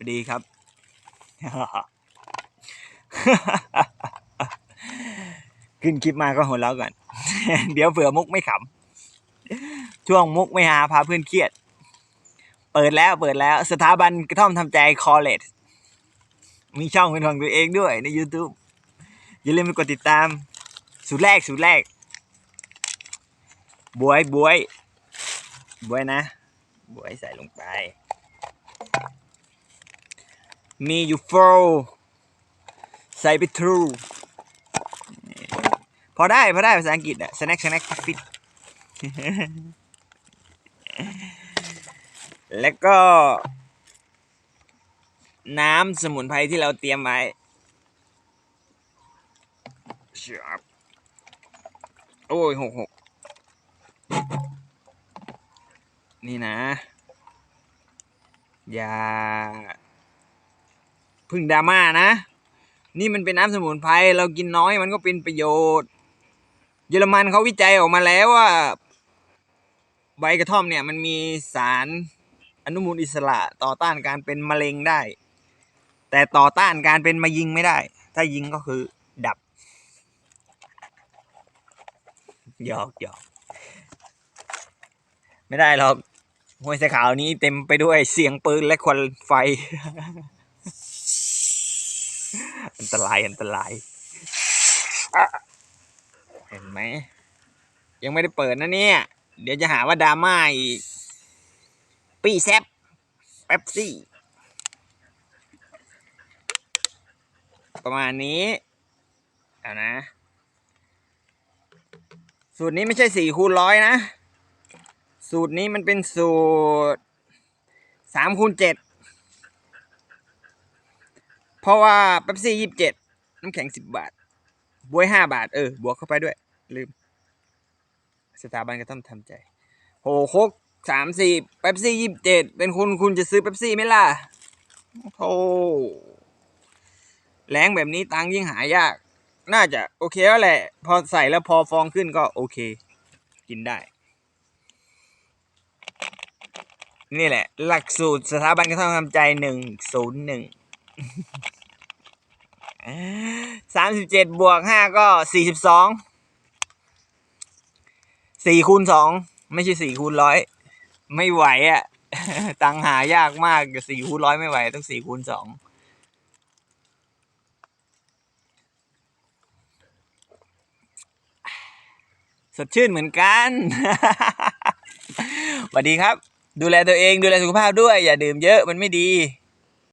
สวัสดีครับ ขึ้นคลิปมาก็หัวเราะก่อน เดี๋ยวเผื่อมุกไม่ขำ ช่วงมุกไม่หาพาเพื่อนเครียด เปิดแล้วเปิดแล้ว สถาบันกระท่อมทำใจคอเลจมีช่องเป็นของตัวเองด้วยใน YouTube อย่าลืมไปกดติดตาม สูตรแรกสูตรแรก บวยบวย บวยนะ บวยใส่ลงไป มีอยู่โฟใส่ไปทรูพอได้ พอได้ภาษาอังกฤษอะ snack snack fit แล้วก็ น้ำสมุนไพรที่เราเตรียมไว้ชับโอ้ยหกหกนี่นะ อย่า พึ่งดราม่านะ นี่มันเป็นน้ำสมุนไพรเรากินน้อยมันก็เป็นประโยชน์ เยอรมันเขาวิจัยออกมาแล้วว่า ใบกระท่อมเนี่ยมันมีสารอนุมูลอิสระต่อต้านการเป็นมะเร็งได้ แต่ต่อต้านการเป็นมายิงไม่ได้ ถ้ายิงก็คือดับหยอกหยอกไม่ได้หรอกห้วยสายขาวนี้เต็มไปด้วยเสียงปืนและควันไฟ อันตรายอันตรายเห็นไหม ยังไม่ได้เปิดนะเนี่ย เดี๋ยวจะหาว่าดราม่าอีก ปี้แซบเป๊ปซี่ ประมาณนี้เอานะ สูตรนี้ไม่ใช่สี่คูณร้อยนะ สูตรนี้มันเป็นสูตรสามคูณเจ็ด ราะว่าเป๊ปซี่ยี่สิบเจ็ดน้ำแข็งสิบบาท บวยห้าบาท เออ บวกเข้าไปด้วย ลืม สถาบันก็ต้องทำใจโหโคกสามสี่เป๊ปซี่ยี่สิบเจ็ดเป็นคุณคุณจะซื้อเป๊ปซี่ไหมล่ะโธ่แรงแบบนี้ตังยิ่งหายาก น่าจะโอเคแล้วแหละ พอใส่แล้วพอฟองขึ้นก็โอเค กินได้ นี่แหละ หลักสูตรสถาบันกระท่อมทำใจหนึ่งศูนย์หนึ่ง สามสิบเจ็ดบวกห้าก็สี่สิบสองสี่คูณสองไม่ใช่สี่คูณร้อยไม่ไหวอะ่ะ ตังหายากมากสี่คูณร้อยไม่ไหว ต้องสี่คูณสองสดชื่นเหมือนกันสวัสดีครับ ดูแลตัวเองดูแลสุขภาพด้วย อย่าดื่มเยอะมันไม่ดี